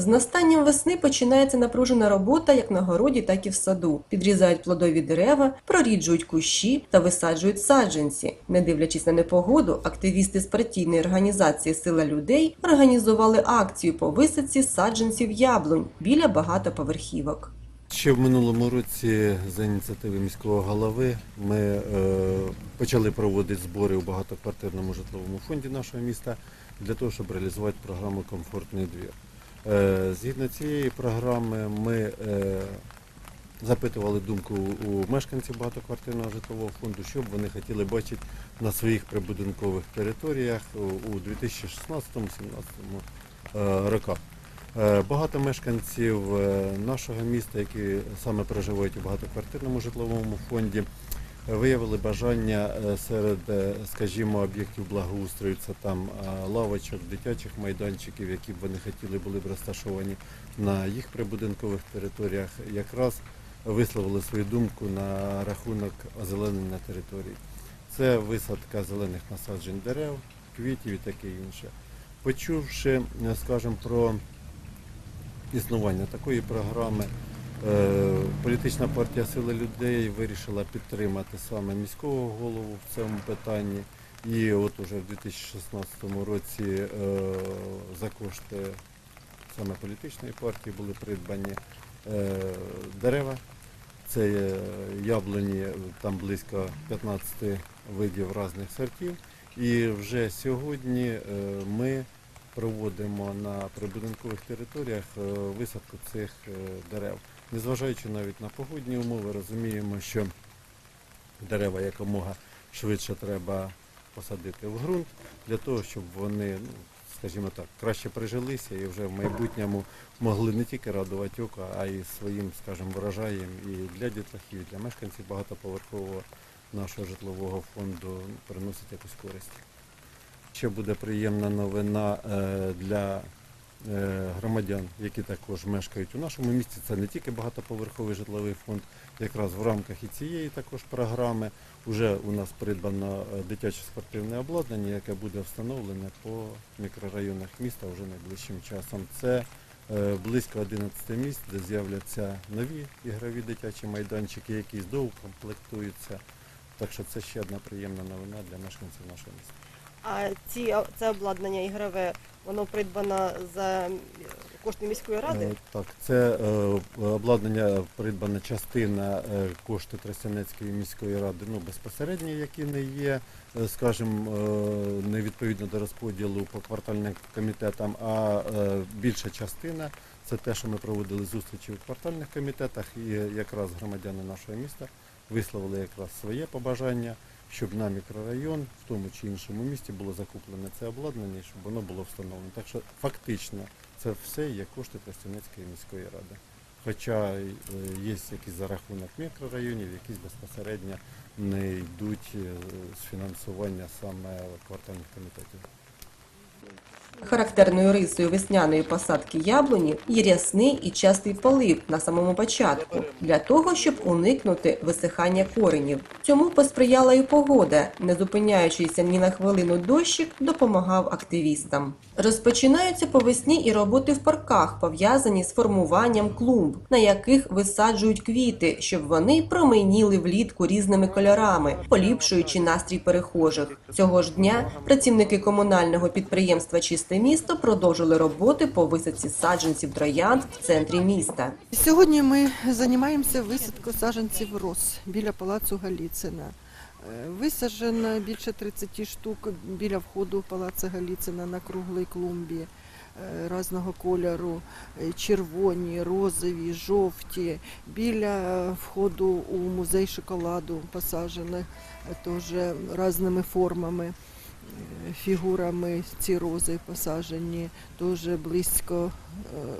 З настанням весни починається напружена робота як на городі, так і в саду. Підрізають плодові дерева, проріджують кущі та висаджують саджанці. Не дивлячись на непогоду, активісти з партійної організації Сила людей організували акцію по висадці саджанців яблунь біля багатоповерхівок. Ще в минулому році за ініціативи міського голови ми е, почали проводити збори у багатоквартирному житловому фонді нашого міста для того, щоб реалізувати програму Комфортний двір. Е, згідно цієї програми ми е, запитували думку у мешканців багатоквартирного житлового фонду, що б вони хотіли бачити на своїх прибудинкових територіях у 2016-2017 е, роках. Багато мешканців нашого міста, які саме проживають у багатоквартирному житловому фонді, виявили бажання е, серед, е, скажімо, об'єктів благоустрою, це там е, лавочок, дитячих майданчиків, які б вони хотіли були б розташовані на їх прибудинкових територіях, якраз висловили свою думку на рахунок озеленення територій. Це висадка зелених насаджень дерев, квітів і таке інше. Почувши, скажімо, про існування такої програми. Е, Політична партія Сили людей вирішила підтримати саме міського голову в цьому питанні. І от уже в 2016 році е, за кошти саме політичної партії були придбані е, дерева. Це яблуні, там близько 15 видів різних сортів. І вже сьогодні ми проводимо на прибудинкових територіях висадку цих дерев. Незважаючи навіть на погодні умови, розуміємо, що дерева якомога швидше треба посадити в ґрунт для того, щоб вони, ну, скажімо так, краще прижилися і вже в майбутньому могли не тільки радувати око, а й своїм, скажімо, врожаєм і для дітлахів, і для мешканців багатоповерхового нашого житлового фонду приносить якусь користь. Ще буде приємна новина е, для громадян, які також мешкають у нашому місті. Це не тільки багатоповерховий житловий фонд. Якраз в рамках і цієї також програми вже у нас придбано е, дитяче спортивне обладнання, яке буде встановлене по мікрорайонах міста вже найближчим часом. Це е, близько 11 місць, де з'являться нові ігрові дитячі майданчики, які доукомплектуються. Так що це ще одна приємна новина для мешканців нашого міста. А ці це обладнання ігрове, воно придбано за кошти міської ради. Е, Так, це е, обладнання придбана частина е, кошти Тростянецької міської ради, ну безпосередньо, які не є, е, скажімо, е, не відповідно до розподілу по квартальним комітетам, а е, більша частина це те, що ми проводили зустрічі у квартальних комітетах, і якраз громадяни нашого міста висловили якраз своє побажання, щоб на мікрорайон в тому чи іншому місті було закуплене це обладнання, щоб воно було встановлено. Так що фактично це все є кошти Тростянецької міської ради. Хоча е, є якісь за рахунок мікрорайонів, якісь безпосередньо не йдуть е, з фінансування саме квартальних комітетів. Характерною рисою весняної посадки яблуні є рясний і частий полив на самому початку, для того, щоб уникнути висихання коренів. Цьому посприяла і погода. Не зупиняючися ні на хвилину дощик, допомагав активістам. Розпочинаються по весні і роботи в парках, пов'язані з формуванням клумб, на яких висаджують квіти, щоб вони променіли влітку різними кольорами, поліпшуючи настрій перехожих. Цього ж дня працівники комунального підприємства Чисте місто продовжили роботи по висадці саджанців троянд в центрі міста. Сьогодні ми займаємося висадкою саджанців роз біля палацу Галіцина. Е, Висаджено більше 30 штук біля входу палацу Галіцина на круглій клумбі е, різного кольору, е, червоні, розові, жовті. Біля входу у музей шоколаду посаджено е, теж різними формами. Е, Фігурами ці рози посаджені теж близько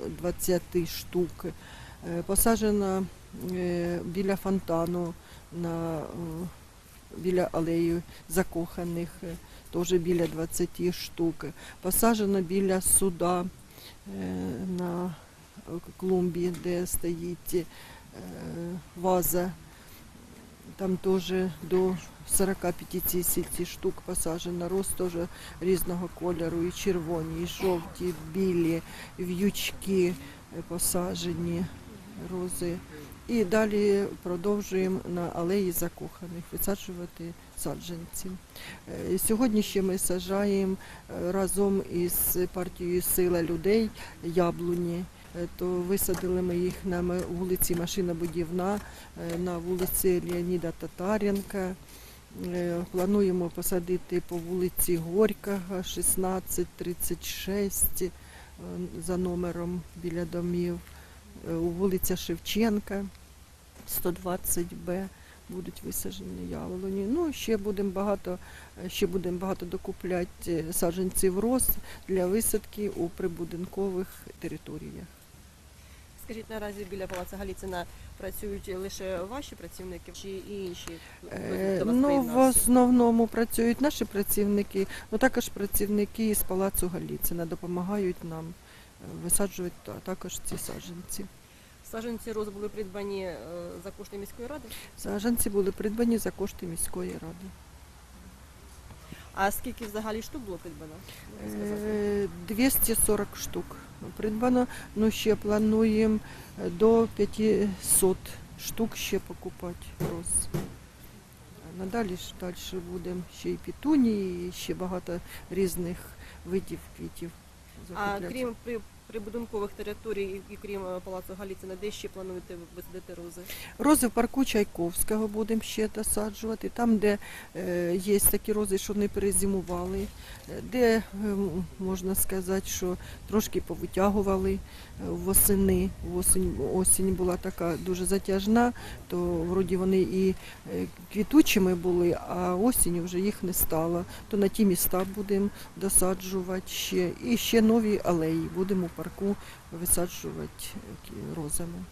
е, 20 штук. Е, Посаджено е, біля фонтану, на, е, біля алеї закоханих, е, теж біля 20 штук. Посаджено біля суда е, на клумбі, де стоїть е, ваза. Там теж до 40-50 штук посаджено. Роз теж різного кольору, і червоні, і жовті, і білі, в'ючки посаджені рози. І далі продовжуємо на алеї закоханих висаджувати саджанці. Е, Сьогодні ще ми саджаємо е, разом із партією Сила людей яблуні. Е, То висадили ми їх на вулиці Машинобудівна, на вулиці Леоніда Татаренка. Е, Плануємо посадити по вулиці Горького 1636 е, за номером біля домів. Е, У вулиця Шевченка 120Б будуть висаджені яблуні. Ну, ще будемо багато, ще будемо багато докупляти саджанців роз для висадки у прибудинкових територіях. Скажіть, наразі біля палацу Галіцина працюють лише ваші працівники чи і інші Е, Ну, в основному працюють наші працівники, ну також працівники з Палацу Галіцина допомагають нам е, висаджувати також ці саджанці. Саджанці роз були придбані е, за кошти міської ради. Саджанці були придбані за кошти міської ради. А скільки взагалі штук було придбано? Е, 240 штук придбано. Ну, ще плануємо е, до 500 штук ще покупати роз. Надалі ж далі будемо ще і пітуні, і ще багато різних видів квітів. А закупляти. крім прибудинкових територій і, крім е, палацу Галіцина, де ще плануєте висадити рози? Рози в парку Чайковського будемо ще досаджувати. Там, де е, є такі рози, що не перезимували, е, де можна сказати, що трошки повитягували восени. Осінь, осінь була така дуже затяжна, то вроді вони і квітучими були, а осінь вже їх не стало. То на ті міста будемо досаджувати ще. І ще нові алеї будемо парку висаджувати розами.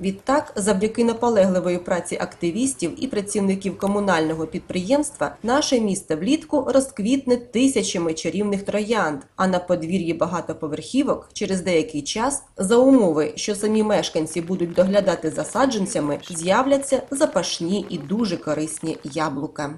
Відтак, завдяки наполегливої праці активістів і працівників комунального підприємства, наше місто влітку розквітне тисячами чарівних троянд. А на подвір'ї багатоповерхівок через деякий час, за умови, що самі мешканці будуть доглядати за саджанцями, з'являться запашні і дуже корисні яблука.